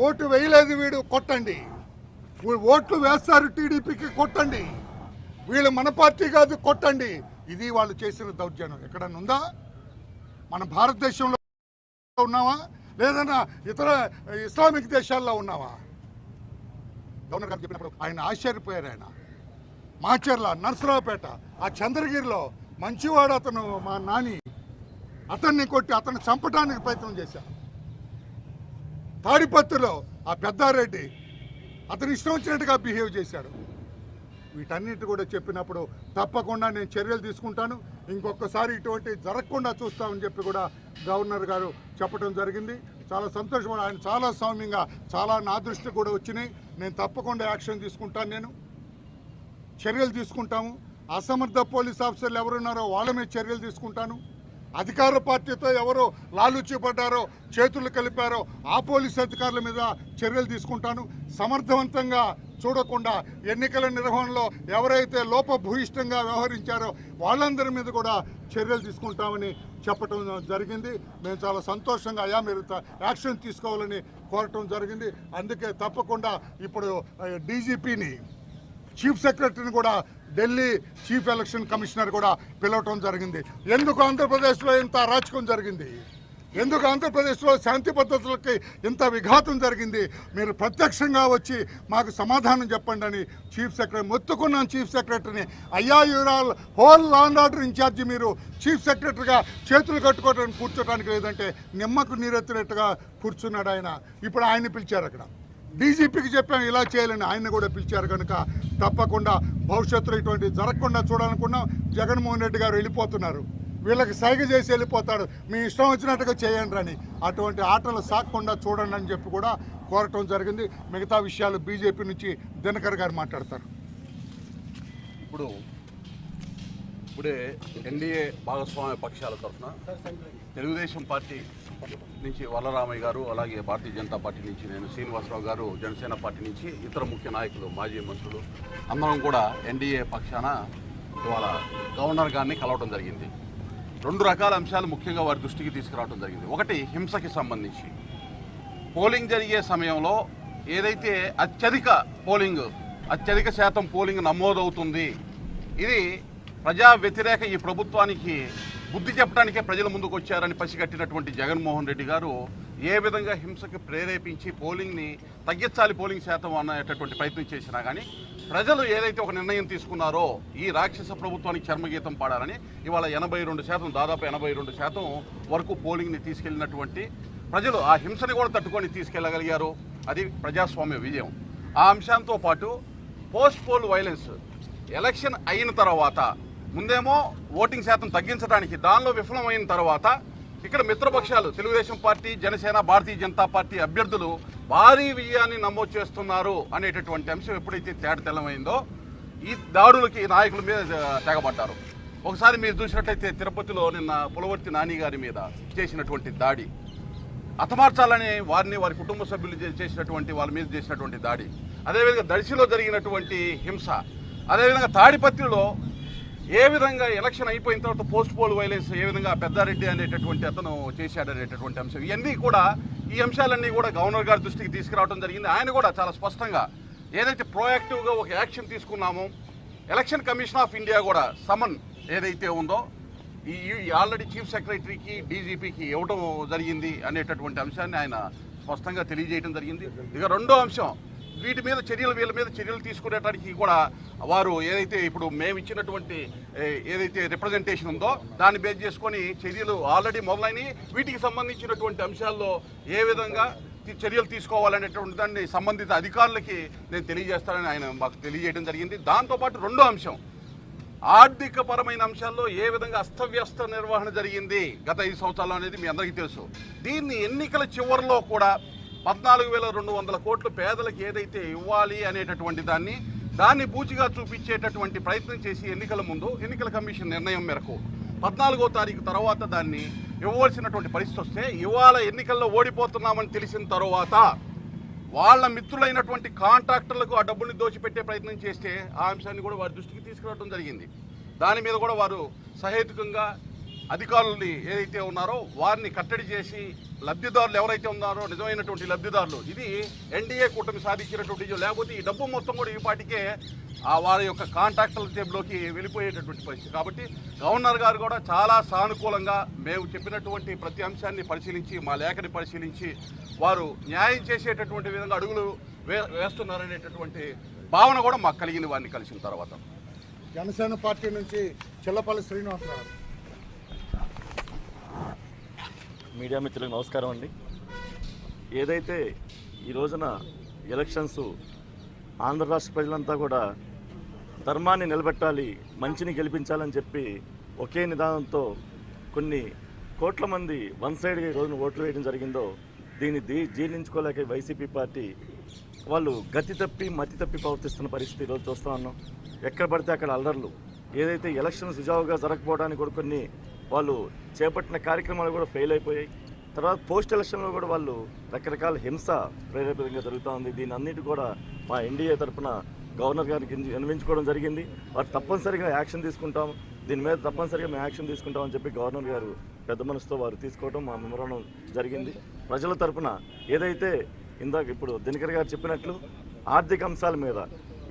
Vote వేయలేదు వీడు కొట్టండి. ఓట్లు వేస్తారు టీడీపీకి కొట్టండి. వీళ్ళు మన పార్టీ కాదు కొట్టండి. ఇది వాళ్ళు చేసిన దౌర్జన్యం. ఎక్కడన్నా ఉందా? మన భారతదేశంలో ఉన్నావా? లేదన్నా ఇతర ఇస్లామిక్ దేశాల్లో ఉన్నావా? గవర్నర్ గారు చెప్పినప్పుడు ఆయన ఆశ్చర్యపోయారు ఆయన. మాచర్ల నర్సరావుపేట ఆ చంద్రగిరిలో మంచివాడు అతను మా నాని. అతన్ని కొట్టి అతన్ని చంపడానికి ప్రయత్నం చేశారు. తాడిపత్రిలో ఆ పెద్దారెడ్డి అతను ఇష్టం వచ్చినట్టుగా బిహేవ్ చేశాడు. వీటన్నిటి కూడా చెప్పినప్పుడు తప్పకుండా నేను చర్యలు తీసుకుంటాను. ఇంకొకసారి ఇటువంటి జరగకుండా చూస్తామని చెప్పి కూడా గవర్నర్ గారు చెప్పడం జరిగింది. చాలా సంతోషం. ఆయన చాలా సౌమ్యంగా చాలా నా దృష్టి కూడా వచ్చినాయి. నేను తప్పకుండా యాక్షన్ తీసుకుంటాను నేను. చర్యలు తీసుకుంటాము. అసమర్థ పోలీస్ ఆఫీసర్లు ఎవరున్నారో వాళ్ళ మీద చర్యలు తీసుకుంటాను. అధికార పార్టీతో ఎవరు లాలూచిపడ్డారో చేతులు కలిపారో ఆ పోలీస్ అధికారుల మీద చర్యలు తీసుకుంటాను. సమర్థవంతంగా చూడకుండా ఎన్నికల నిర్వహణలో ఎవరైతే లోపభూయిష్టంగా వ్యవహరించారో వాళ్ళందరి మీద కూడా చర్యలు తీసుకుంటామని చెప్పటం జరిగింది. మేము చాలా సంతోషంగా అయా మీరు యాక్షన్ తీసుకోవాలని కోరటం జరిగింది. అందుకే తప్పకుండా ఇప్పుడు డీజీపీని చీఫ్ సెక్రటరీని కూడా ఢిల్లీ చీఫ్ ఎలక్షన్ కమిషనర్ కూడా పిలవటం జరిగింది. ఎందుకు ఆంధ్రప్రదేశ్లో ఇంత అరాచకం జరిగింది? ఎందుకు ఆంధ్రప్రదేశ్లో శాంతి పద్ధతులకి ఇంత విఘాతం జరిగింది? మీరు ప్రత్యక్షంగా వచ్చి మాకు సమాధానం చెప్పండి అని చీఫ్ సెక్రటరీ మొత్తుకున్నాం చీఫ్ సెక్రటరీని. అయ్యా you're all whole law and order incharge మీరు చీఫ్ సెక్రటరీగా చేతులు కట్టుకోవడానికి కూర్చోడానికి లేదంటే నిమ్మకు నీరెత్తినట్టుగా కూర్చున్నాడు ఆయన. ఇప్పుడు ఆయన్ని పిలిచారు అక్కడ. డీజీపీకి చెప్పాం ఇలా చేయాలని ఆయన కూడా పిలిచారు కనుక తప్పకుండా భవిష్యత్తులో ఇటువంటి జరగకుండా చూడాలనుకున్నాం. జగన్మోహన్ రెడ్డి గారు వెళ్ళిపోతున్నారు. వీళ్ళకి సైగ చేసి వెళ్ళిపోతాడు. మీ ఇష్టం వచ్చినట్టుగా చేయండి అని అటువంటి ఆటలు సాగకుండా చూడండి అని చెప్పి కూడా కోరటం జరిగింది. మిగతా విషయాలు బీజేపీ నుంచి దినకర్ గారు మాట్లాడతారు. ఇప్పుడు ఇప్పుడే ఎన్డీఏ భాగస్వామ్య పక్షాల తరఫున తెలుగుదేశం పార్టీ నుంచి వల్లరామయ్య గారు అలాగే భారతీయ జనతా పార్టీ నుంచి నేను శ్రీనివాసరావు గారు జనసేన పార్టీ నుంచి ఇతర ముఖ్య నాయకులు మాజీ మంత్రులు అందరం కూడా ఎన్డీఏ పక్షాన ఇవాళ గవర్నర్ గారిని కలవడం జరిగింది. రెండు రకాల అంశాలు ముఖ్యంగా వారి దృష్టికి తీసుకురావడం జరిగింది. ఒకటి హింసకి సంబంధించి. పోలింగ్ జరిగే సమయంలో ఏదైతే అత్యధిక పోలింగ్ అత్యధిక శాతం పోలింగ్ నమోదవుతుంది ఇది ప్రజా వ్యతిరేక ఈ ప్రభుత్వానికి బుద్ధి చెప్పడానికే ప్రజల ముందుకు వచ్చారని పసిగట్టినటువంటి జగన్మోహన్ రెడ్డి గారు ఏ విధంగా హింసకు ప్రేరేపించి పోలింగ్ని తగ్గించాలి పోలింగ్ శాతం అనేటటువంటి ప్రయత్నం చేసినా కానీ ప్రజలు ఏదైతే ఒక నిర్ణయం తీసుకున్నారో ఈ రాక్షస ప్రభుత్వానికి చర్మగీతం పాడాలని ఇవాళ ఎనభై రెండు శాతం దాదాపు ఎనభై రెండు శాతం వరకు పోలింగ్ని తీసుకెళ్ళినటువంటి ప్రజలు ఆ హింసని కూడా తట్టుకొని తీసుకెళ్ళగలిగారు. అది ప్రజాస్వామ్య విజయం. ఆ అంశంతో పాటు పోస్ట్ పోల్ వైలెన్స్ ఎలక్షన్ అయిన తర్వాత ముందేమో ఓటింగ్ శాతం తగ్గించడానికి దానిలో విఫలమైన తర్వాత ఇక్కడ మిత్రపక్షాలు తెలుగుదేశం పార్టీ జనసేన భారతీయ జనతా పార్టీ అభ్యర్థులు భారీ విజయాన్ని నమోదు చేస్తున్నారు అనేటటువంటి అంశం ఎప్పుడైతే తేటతెల్లమైందో ఈ దాడులకి నాయకుల మీద తెగబడ్డారు. ఒకసారి మీరు చూసినట్లయితే తిరుపతిలో నిన్న పులవర్తి నాని గారి మీద చేసినటువంటి దాడి అతమార్చాలని వారిని వారి కుటుంబ సభ్యులు చేసినటువంటి వాళ్ళ మీద చేసినటువంటి దాడి అదేవిధంగా దర్శిలో జరిగినటువంటి హింస అదేవిధంగా తాడిపత్రిలో ఏ విధంగా ఎలక్షన్ అయిపోయిన తర్వాత పోస్ట్ పోల్ వైలెన్స్ ఏ విధంగా పెద్దారెడ్డి అనేటటువంటి అతను చేశాడనేటటువంటి అంశం. ఇవన్నీ కూడా ఈ అంశాలన్నీ కూడా గవర్నర్ గారి దృష్టికి తీసుకురావడం జరిగింది. ఆయన కూడా చాలా స్పష్టంగా ఏదైతే ప్రోయాక్టివ్గా ఒక యాక్షన్ తీసుకున్నామో ఎలక్షన్ కమిషన్ ఆఫ్ ఇండియా కూడా సమన్ ఏదైతే ఉందో ఈ ఈ ఆల్రెడీ చీఫ్ సెక్రటరీకి డీజీపీకి ఇవ్వడం జరిగింది అనేటటువంటి అంశాన్ని ఆయన స్పష్టంగా తెలియజేయడం జరిగింది. ఇక రెండో అంశం వీటి మీద చర్యలు వీళ్ళ మీద చర్యలు తీసుకునేటానికి కూడా వారు ఏదైతే ఇప్పుడు మేము ఇచ్చినటువంటి ఏదైతే రిప్రజెంటేషన్ ఉందో దాన్ని బేస్ చేసుకొని చర్యలు ఆల్రెడీ మొదలైనవి. వీటికి సంబంధించినటువంటి అంశాల్లో ఏ విధంగా చర్యలు తీసుకోవాలనేటువంటి దాన్ని సంబంధిత అధికారులకి నేను తెలియజేస్తానని ఆయన మాకు తెలియజేయడం జరిగింది. దాంతోపాటు రెండో అంశం. ఆర్థిక పరమైన అంశాల్లో ఏ విధంగా అస్తవ్యస్త నిర్వహణ జరిగింది గత ఐదు సంవత్సరాలు అనేది మీ అందరికీ తెలుసు. దీన్ని ఎన్నికల చివరిలో కూడా పద్నాలుగు వేల రెండు వందల కోట్లు పేదలకు ఏదైతే ఇవ్వాలి అనేటటువంటి దాన్ని దాన్ని బూచిగా చూపించేటటువంటి ప్రయత్నం చేసి ఎన్నికల ముందు ఎన్నికల కమిషన్ నిర్ణయం మేరకు పద్నాలుగో తారీఖు తర్వాత దాన్ని ఇవ్వవలసినటువంటి పరిస్థితి వస్తే ఇవాళ ఎన్నికల్లో ఓడిపోతున్నామని తెలిసిన తర్వాత వాళ్ళ మిత్రులైనటువంటి కాంట్రాక్టర్లకు ఆ డబ్బుని దోచిపెట్టే ప్రయత్నం చేస్తే ఆ అంశాన్ని కూడా వారి దృష్టికి తీసుకురావడం జరిగింది. దాని మీద కూడా వారు సహేతుకంగా అధికారులని ఏదైతే ఉన్నారో వారిని కట్టడి చేసి లబ్ధిదారులు ఎవరైతే ఉన్నారో నిజమైనటువంటి లబ్ధిదారులు ఇది ఎన్డీఏ కూటమి సాధించినటువంటి లేకపోతే ఈ డబ్బు మొత్తం కూడా ఈ పాటికే ఆ వారి యొక్క కాంట్రాక్టర్ల జేబులోకి వెళ్ళిపోయేటటువంటి పరిస్థితి. కాబట్టి గవర్నర్ గారు కూడా చాలా సానుకూలంగా మేము చెప్పినటువంటి ప్రతి అంశాన్ని పరిశీలించి మా లేఖని పరిశీలించి వారు న్యాయం చేసేటటువంటి విధంగా అడుగులు వే వేస్తున్నారనేటటువంటి భావన కూడా మాకు కలిగింది వారిని కలిసిన తర్వాత. జనసేన పార్టీ నుంచి చిల్లపల్లి శ్రీనివాసరావు గారు మీడియా మిత్రులకు నమస్కారం అండి. ఏదైతే ఈ రోజున ఎలక్షన్స్ ఆంధ్ర రాష్ట్ర ప్రజలంతా కూడా ధర్మాన్ని నిలబెట్టాలి మంచిని గెలిపించాలని చెప్పి ఒకే నిదానంతో కొన్ని కోట్ల మంది వన్ సైడ్గా ఈ రోజున ఓట్లు వేయడం జరిగిందో దీన్ని దీ జీర్ణించుకోలేక వైసీపీ పార్టీ వాళ్ళు గతి తప్పి మతి తప్పి ప్రవర్తిస్తున్న పరిస్థితి ఈరోజు చూస్తూ ఉన్నాం. ఎక్కడ పడితే అక్కడ అల్లర్లు. ఏదైతే ఎలక్షన్ సుజావుగా జరగకపోవడానికి కూడా కొన్ని వాళ్ళు చేపట్టిన కార్యక్రమాలు కూడా ఫెయిల్ అయిపోయాయి. తర్వాత పోస్ట్ ఎలక్షన్లో కూడా వాళ్ళు రకరకాల హింస ప్రేరేపితంగా జరుగుతూ ఉంది. దీని అన్నిటి కూడా మా ఎన్డీఏ తరపున గవర్నర్ గారికి విన్- జరిగింది. వారు తప్పనిసరిగా యాక్షన్ తీసుకుంటాం. దీని మీద తప్పనిసరిగా మేము యాక్షన్ తీసుకుంటామని చెప్పి గవర్నర్ గారు పెద్ద మనసుతో వారు తీసుకోవడం మా మెమరాండం జరిగింది. ప్రజల తరఫున ఏదైతే ఇందాక ఇప్పుడు దినకర్ గారు చెప్పినట్లు ఆర్థిక అంశాల మీద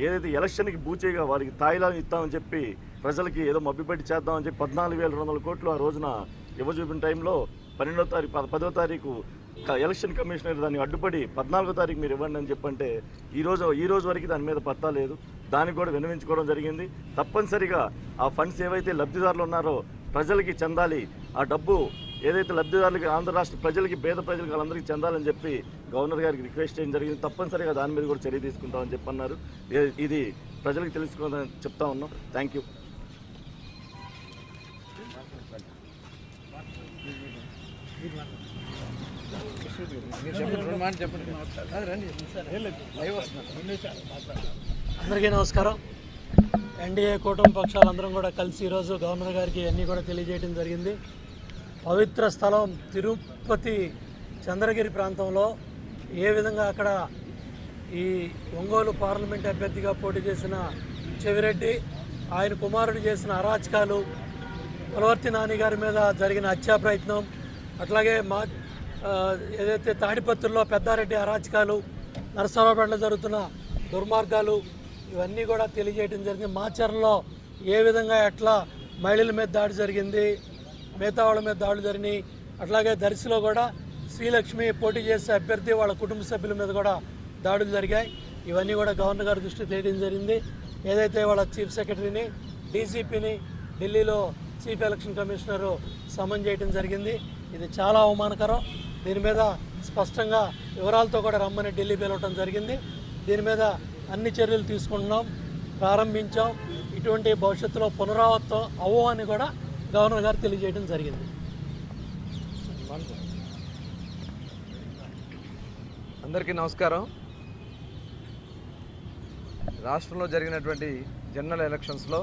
ఏదైతే ఎలక్షన్కి బూచేగా వారికి తాయిలాలు ఇస్తామని చెప్పి ప్రజలకి ఏదో మబ్బిపెట్టి చేద్దామని చెప్పి పద్నాలుగు వేల రెండు వందల కోట్లు ఆ రోజున ఇవ్వజూపిన టైంలో పన్నెండో తారీఖు పద- పదో తారీఖు ఎలక్షన్ కమిషనర్ దాన్ని అడ్డుపడి పద్నాలుగో తారీఖు మీరు ఇవ్వండి అని చెప్పంటే ఈరోజు ఈ రోజు వరకు దాని మీద పత్తా లేదు. దానికి కూడా విన్నవించుకోవడం జరిగింది. తప్పనిసరిగా ఆ ఫండ్స్ ఏవైతే లబ్ధిదారులు ఉన్నారో ప్రజలకి చెందాలి. ఆ డబ్బు ఏదైతే లబ్ధిదారులకి ఆంధ్ర రాష్ట్ర ప్రజలకి పేద ప్రజలకి వాళ్ళందరికీ చెందాలని చెప్పి గవర్నర్ గారికి రిక్వెస్ట్ చేయడం జరిగింది. తప్పనిసరిగా దాని మీద కూడా చర్య తీసుకుంటామని చెప్పన్నారు. ఇది ప్రజలకు తెలుసుకోవాలని చెప్తా ఉన్నాం. థ్యాంక్ యూ అందరికీ నమస్కారం. ఎన్డీఏ కూటమి పక్షాలందరం కూడా కలిసి ఈరోజు గవర్నర్ గారికి అన్నీ కూడా తెలియజేయడం జరిగింది. పవిత్ర స్థలం తిరుపతి చంద్రగిరి ప్రాంతంలో ఏ విధంగా అక్కడ ఈ ఒంగోలు పార్లమెంట్ అభ్యర్థిగా పోటీ చేసిన చెవిరెడ్డి ఆయన కుమారుడు చేసిన అరాచకాలు పులవర్తి నాని గారి మీద జరిగిన హత్యా ప్రయత్నం అట్లాగే మా ఏదైతే తాడిపత్రుల్లో పెద్దారెడ్డి అరాచకాలు నరసరావుపేటలో జరుగుతున్న దుర్మార్గాలు ఇవన్నీ కూడా తెలియజేయడం జరిగింది. మాచర్లో ఏ విధంగా ఎట్లా మహిళల మీద దాడి జరిగింది మిగతా వాళ్ళ మీద దాడులు జరిగినాయి అట్లాగే దర్శిలో కూడా శ్రీలక్ష్మి పోటీ చేసే అభ్యర్థి వాళ్ళ కుటుంబ సభ్యుల మీద కూడా దాడులు జరిగాయి. ఇవన్నీ కూడా గవర్నర్ గారి దృష్టి తేయడం జరిగింది. ఏదైతే వాళ్ళ చీఫ్ సెక్రటరీని డీసీపీని ఢిల్లీలో చీఫ్ ఎలక్షన్ కమిషనర్ సమన్ చేయడం జరిగింది. ఇది చాలా అవమానకరం. దీని మీద స్పష్టంగా వివరాలతో కూడా రమ్మని ఢిల్లీ పిలవటం జరిగింది. దీని మీద అన్ని చర్యలు తీసుకుంటున్నాం ప్రారంభించాం. ఇటువంటి భవిష్యత్తులో పునరావృతం అవ్వు అని కూడా గవర్నర్ గారు తెలియజేయడం జరిగింది. అందరికీ నమస్కారం. రాష్ట్రంలో జరిగినటువంటి జనరల్ ఎలక్షన్స్లో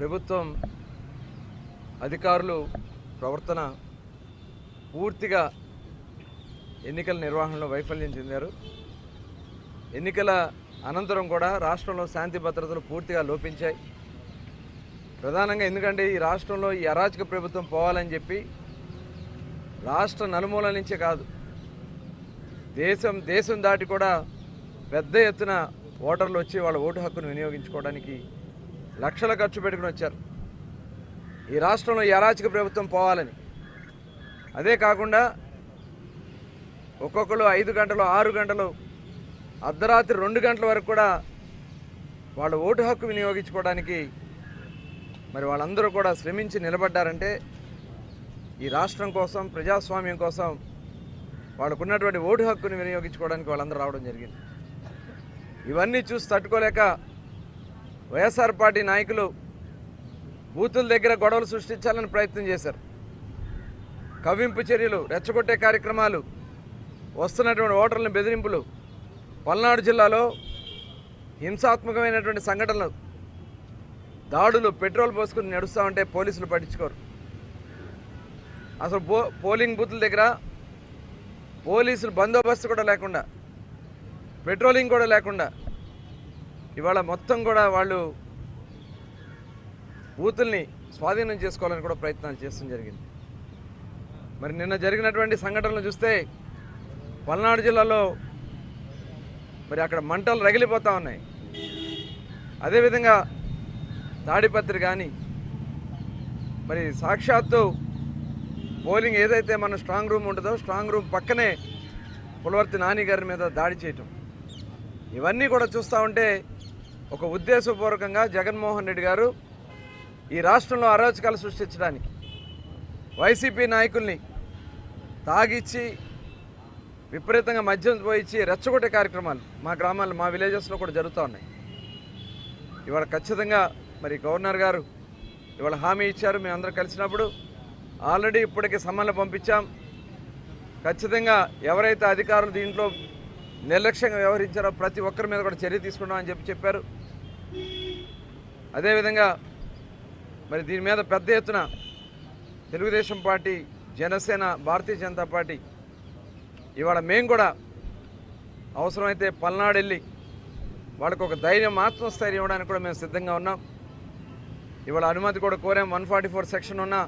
ప్రభుత్వం అధికారులు ప్రవర్తన పూర్తిగా ఎన్నికల నిర్వహణలో వైఫల్యం చెందారు. ఎన్నికల అనంతరం కూడా రాష్ట్రంలో శాంతి భద్రతలు పూర్తిగా లోపించాయి. ప్రధానంగా ఎందుకంటే ఈ రాష్ట్రంలో ఈ అరాచక ప్రభుత్వం పోవాలని చెప్పి రాష్ట్ర నలుమూల నుంచే కాదు దేశం దేశం దాటి కూడా పెద్ద ఎత్తున ఓటర్లు వచ్చి వాళ్ళ ఓటు హక్కును వినియోగించుకోవడానికి లక్షల ఖర్చు పెట్టుకుని వచ్చారు. ఈ రాష్ట్రంలో అరాచక ప్రభుత్వం పోవాలని. అదే కాకుండా ఒక్కొక్కరు ఐదు గంటలు ఆరు గంటలు అర్ధరాత్రి రెండు గంటల వరకు కూడా వాళ్ళ ఓటు హక్కు వినియోగించుకోవడానికి మరి వాళ్ళందరూ కూడా శ్రమించి నిలబడ్డారంటే ఈ రాష్ట్రం కోసం ప్రజాస్వామ్యం కోసం వాళ్ళకు ఉన్నటువంటి ఓటు హక్కుని వినియోగించుకోవడానికి వాళ్ళందరూ రావడం జరిగింది. ఇవన్నీ చూసి తట్టుకోలేక వైఎస్ఆర్ పార్టీ నాయకులు బూతుల దగ్గర గొడవలు సృష్టించాలని ప్రయత్నం చేశారు. కవ్వింపు చర్యలు రెచ్చగొట్టే కార్యక్రమాలు వస్తున్నటువంటి ఓటర్లను బెదిరింపులు పల్నాడు జిల్లాలో హింసాత్మకమైనటువంటి సంఘటనలు దాడులు పెట్రోల్ పోసుకుని నడుస్తూ ఉంటే పోలీసులు పట్టించుకోరు. అసలు పో పోలింగ్ బూత్ల దగ్గర పోలీసులు బందోబస్తు కూడా లేకుండా పెట్రోలింగ్ కూడా లేకుండా ఇవాళ మొత్తం కూడా వాళ్ళు బూతుల్ని స్వాధీనం చేసుకోవాలని కూడా ప్రయత్నాలు చేస్తడం జరిగింది. మరి నిన్న జరిగినటువంటి సంఘటనలు చూస్తే పల్నాడు జిల్లాలో మరి అక్కడ మంటలు రగిలిపోతూ ఉన్నాయి. అదేవిధంగా తాడిపత్రి కానీ మరి సాక్షాత్తు పోలింగ్ ఏదైతే మన స్ట్రాంగ్ రూమ్ ఉంటుందో స్ట్రాంగ్ రూమ్ పక్కనే పులవర్తి నాని గారి మీద దాడి చేయటం. ఇవన్నీ కూడా చూస్తూ ఉంటే ఒక ఉద్దేశపూర్వకంగా జగన్మోహన్ రెడ్డి గారు ఈ రాష్ట్రంలో అరాచకాలు సృష్టించడానికి వైసీపీ నాయకుల్ని తాగిచ్చి విపరీతంగా మద్యం పోయించి రెచ్చగొట్టే కార్యక్రమాలు మా గ్రామాల్లో మా విలేజెస్లో కూడా జరుగుతూ ఉన్నాయి. ఇవాళ ఖచ్చితంగా మరి గవర్నర్ గారు ఇవాళ హామీ ఇచ్చారు. మేము కలిసినప్పుడు ఆల్రెడీ ఇప్పటికే సమ్మన్లు పంపించాం. ఖచ్చితంగా ఎవరైతే అధికారులు దీంట్లో నిర్లక్ష్యంగా వ్యవహరించారో ప్రతి ఒక్కరి మీద కూడా చర్య తీసుకున్నామని చెప్పి చెప్పారు. అదేవిధంగా మరి దీని మీద పెద్ద ఎత్తున తెలుగుదేశం పార్టీ జనసేన భారతీయ జనతా పార్టీ ఇవాళ మేము కూడా అవసరమైతే పల్నాడు వెళ్ళి వాళ్ళకు ఒక ధైర్యం ఆత్మస్థైర్యం ఇవ్వడానికి కూడా మేము సిద్ధంగా ఉన్నాం. ఇవాళ అనుమతి కూడా కోరాం. వన్ ఫార్టీ ఫోర్ సెక్షన్ ఉన్నా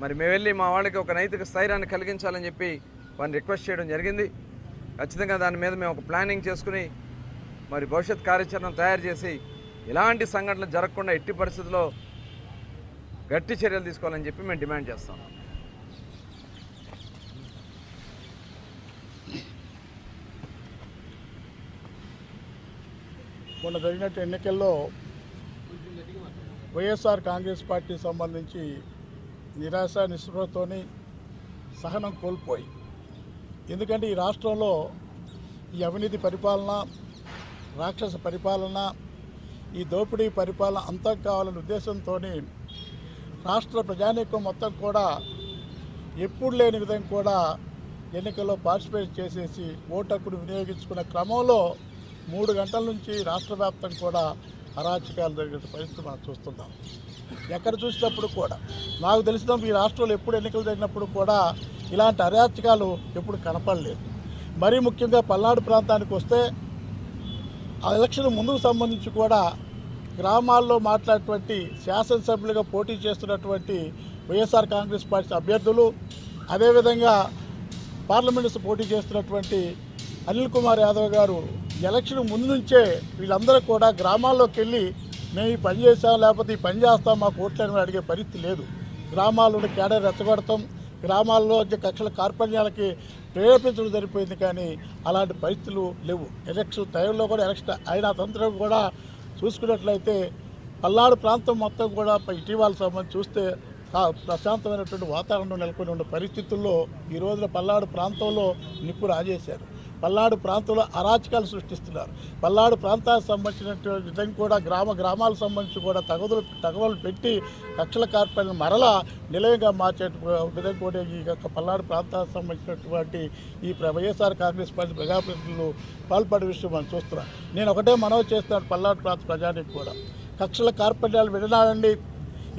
మరి మేము వెళ్ళి మా వాళ్ళకి ఒక నైతిక స్థైర్యాన్ని కలిగించాలని చెప్పి వారిని రిక్వెస్ట్ చేయడం జరిగింది. ఖచ్చితంగా దాని మీద మేము ఒక ప్లానింగ్ చేసుకుని మరి భవిష్యత్ కార్యాచరణ తయారు చేసి ఇలాంటి సంఘటనలు జరగకుండా ఎట్టి పరిస్థితుల్లో గట్టి చర్యలు తీసుకోవాలని చెప్పి మేము డిమాండ్ చేస్తాం. మొన్న జరిగినట్టు ఎన్నికల్లో వైఎస్ఆర్ కాంగ్రెస్ పార్టీ సంబంధించి నిరాశ నిస్పృహతోని సహనం కోల్పోయి. ఎందుకంటే ఈ రాష్ట్రంలో ఈ అవినీతి పరిపాలన రాక్షస పరిపాలన ఈ దోపిడీ పరిపాలన అంతం కావాలనే ఉద్దేశంతో రాష్ట్ర ప్రజానీకం మొత్తం కూడా ఎప్పుడు లేని విధంగా కూడా ఎన్నికల్లో పార్టిసిపేట్ చేసేసి ఓటు వినియోగించుకున్న క్రమంలో మూడు గంటల నుంచి రాష్ట్ర వ్యాప్తంగా కూడా అరాచకాలు జరిగే పరిస్థితి మనం చూస్తున్నాం. ఎక్కడ చూసినప్పుడు కూడా. నాకు తెలిసిన ఈ రాష్ట్రంలో ఎప్పుడు ఎన్నికలు జరిగినప్పుడు కూడా ఇలాంటి అరాచకాలు ఎప్పుడు కనపడలేదు. మరీ ముఖ్యంగా పల్నాడు ప్రాంతానికి వస్తే ఆ ఎలక్షన్ ముందుకు సంబంధించి కూడా గ్రామాల్లో మాట్లాడేటువంటి శాసనసభ్యులుగా పోటీ చేస్తున్నటువంటి వైఎస్ఆర్ కాంగ్రెస్ పార్టీ అభ్యర్థులు అదేవిధంగా పార్లమెంట్స్ పోటీ చేస్తున్నటువంటి అనిల్ కుమార్ యాదవ్ గారు ఎలక్షన్ ముందు నుంచే వీళ్ళందరూ కూడా గ్రామాల్లోకి వెళ్ళి మేము ఈ పని చేస్తాం లేకపోతే ఈ పని చేస్తాం మాకు ఓట్లని అడిగే పరిస్థితి లేదు. గ్రామాల్లో కేడర్ రెచ్చగొడతాం గ్రామాల్లో కక్షల కార్పణ్యాలకి ప్రేరేపించడం జరిపోయింది కానీ అలాంటి పరిస్థితులు లేవు. ఎలక్షన్ టైంలో కూడా ఎలక్షన్ అయిన తంత్రం కూడా చూసుకున్నట్లయితే పల్నాడు ప్రాంతం మొత్తం కూడా ఇటీవల సంబంధించి చూస్తే ప్రశాంతమైనటువంటి వాతావరణం నెలకొని ఉన్న పరిస్థితుల్లో ఈ రోజున పల్నాడు ప్రాంతంలో నిప్పు రాజేశారు. పల్నాడు ప్రాంతంలో అరాచకాలు సృష్టిస్తున్నారు. పల్నాడు ప్రాంతానికి సంబంధించినటువంటి విధంగా కూడా గ్రామ గ్రామాలకు సంబంధించి కూడా తగదులు తగవలు పెట్టి కక్షల కార్పొరేషన్ మరలా నిలయంగా మార్చే విధంగా కూడా ఈ యొక్క పల్నాడు ప్రాంతానికి సంబంధించినటువంటి ఈ ప్ర- వైఎస్ఆర్ కాంగ్రెస్ పార్టీ ప్రజాప్రతినిధులు పాల్పడే విషయం మనం చూస్తున్నాం. నేను ఒకటే మనవి చేస్తున్నాను పల్నాడు ప్రాంత ప్రజానికి కూడా. కక్షల కార్పణ్యాలు విడనాడండి.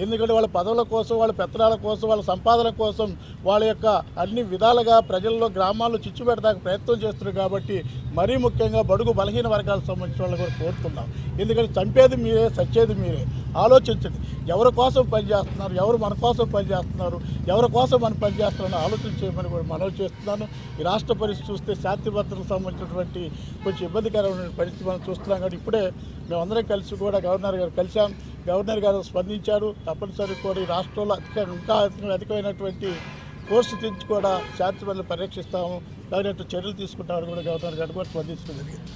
ఎందుకంటే వాళ్ళ పదవుల కోసం వాళ్ళ పెత్తనాల కోసం వాళ్ళ సంపాదన కోసం వాళ్ళ యొక్క అన్ని విధాలుగా ప్రజల్లో గ్రామాల్లో చిచ్చు పెట్టడానికి ప్రయత్నం చేస్తున్నారు కాబట్టి మరీ ముఖ్యంగా బడుగు బలహీన వర్గాలకు సంబంధించిన వాళ్ళు కూడా కోరుతున్నాం. ఎందుకంటే చంపేది మీరే సచ్చేది మీరే. ఆలోచించండి. ఎవరి కోసం పనిచేస్తున్నారు ఎవరు మన కోసం పనిచేస్తున్నారు ఎవరి కోసం మనం పనిచేస్తున్నారో ఆలోచన చేయమని కూడా మనవి చేస్తున్నాను. ఈ రాష్ట్ర పరిస్థితి చూస్తే శాంతి భద్రతకు సంబంధించినటువంటి కొంచెం ఇబ్బందికరమైన పరిస్థితి మనం చూస్తున్నాం కాబట్టి ఇప్పుడే మేమందరం కలిసి కూడా గవర్నర్ గారు కలిసాం గవర్నర్ గారు స్పందించారు. తప్పనిసరి కోరి రాష్ట్రంలో అధిక ఇంకా అధికమైనటువంటి కోర్సు తెచ్చి కూడా శాంతి పనులు పరీక్షిస్తాము తగినట్టు చర్యలు తీసుకుంటామని కూడా గవర్నర్ గారు కూడా స్పందించడం జరిగింది.